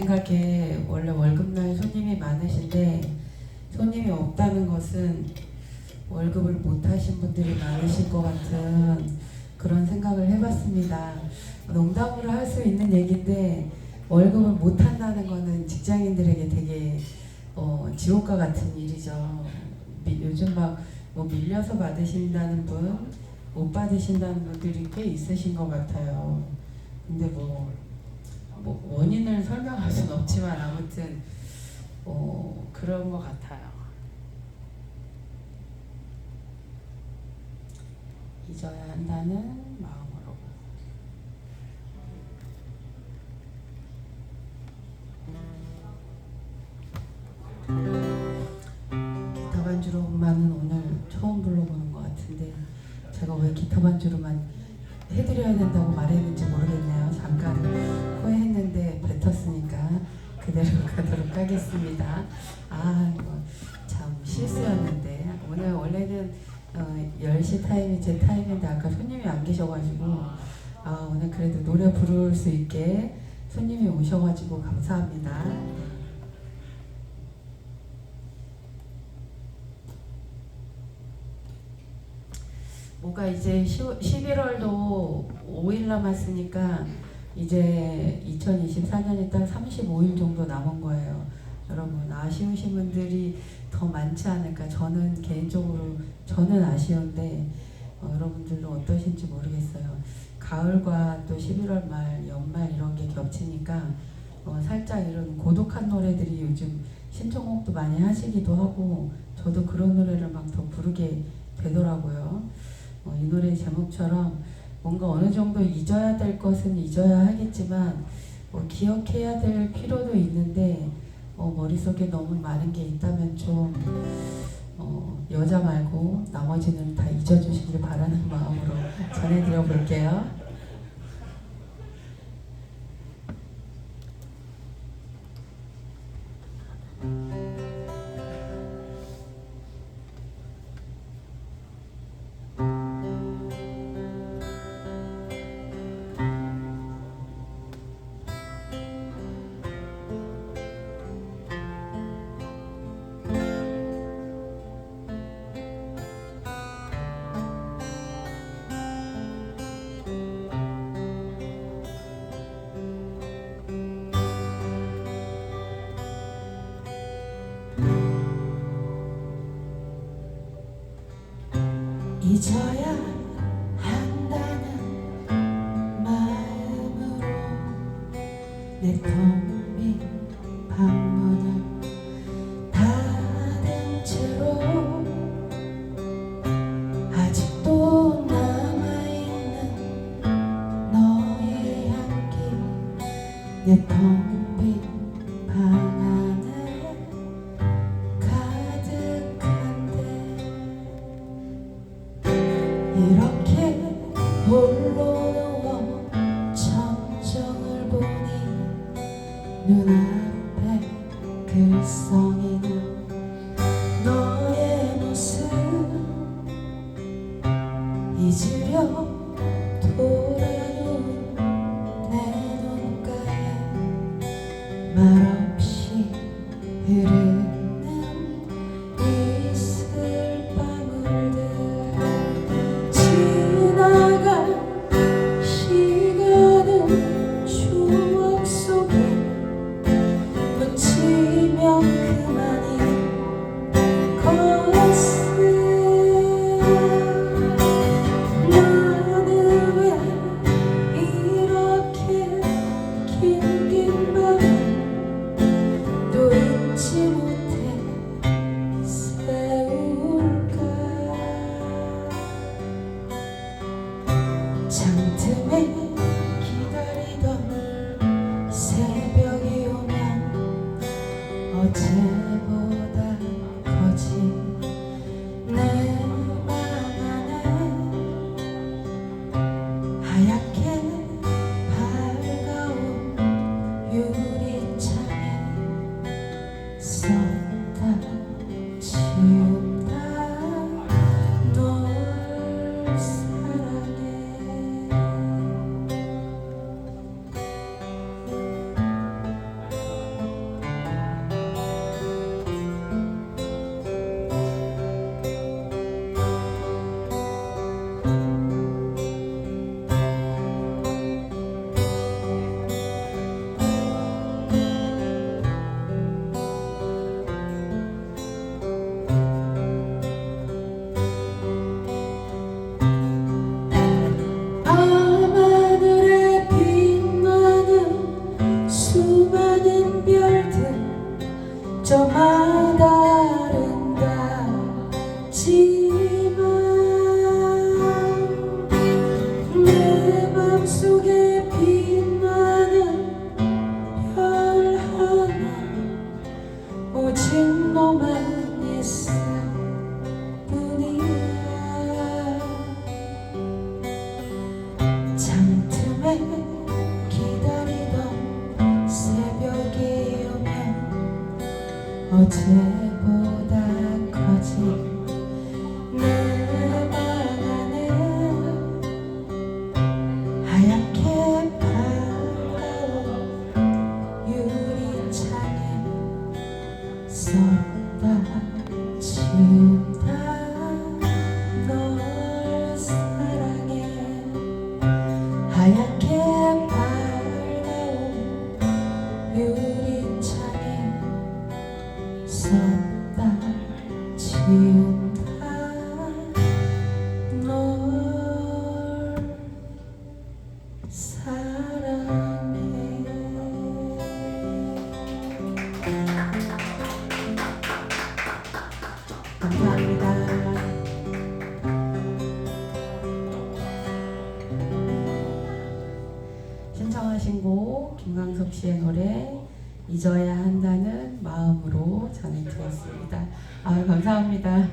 생각에 원래 월급날 손님이 많으신데 손님이 없다는 것은 월급을 못 하신 분들이 많으실 것 같은 그런 생각을 해봤습니다. 농담으로 할 수 있는 얘기인데 월급을 못 한다는 거는 직장인들에게 되게 어, 지옥과 같은 일이죠. 미- 요즘 막 뭐 밀려서 받으신다는 분, 못 받으신다는 분들이 꽤 있으신 것 같아요. 근데 뭐, 뭐 원인을 설명할 수는 없지만 아무튼 어, 그런 것 같아요. 잊어야 한다는 마음으로. 기타 반주로 엄마는 오늘 처음 불러보는 것 같은데 제가 왜 기타 반주로만 해드려야 된다고 말했는지 모르겠네요. 잠깐 후회했는데 뱉었으니까 그대로 가도록 하겠습니다. 아, 참 실수였는데 오늘 원래는 어, 10시 타임이 제 타임인데 아까 손님이 안 계셔가지고 아, 오늘 그래도 노래 부를 수 있게 손님이 오셔가지고 감사합니다. 뭐가 이제 11월도 5일 남았으니까 이제 2024년이 딱 35일 정도 남은 거예요. 여러분 아쉬우신 분들이 더 많지 않을까 저는 개인적으로 저는 아쉬운데 어, 여러분들도 어떠신지 모르겠어요. 가을과 또 11월 말 연말 이런 게 겹치니까 어, 살짝 이런 고독한 노래들이 요즘 신청곡도 많이 하시기도 하고 저도 그런 노래를 막 더 부르게 되더라고요. 어, 이 노래 제목처럼 뭔가 어느 정도 잊어야 될 것은 잊어야 하겠지만 뭐 기억해야 될 필요도 있는데 어, 머릿속에 너무 많은 게 있다면 좀 어, 여자 말고 나머지는 다 잊어주시길 바라는 마음으로 전해드려 볼게요. 한다는 마음으로 내텅 흐르 I can't. 어제보다 커진 신곡 김광석 씨의 노래 잊어야 한다는 마음으로 전해드렸습니다. 아 감사합니다.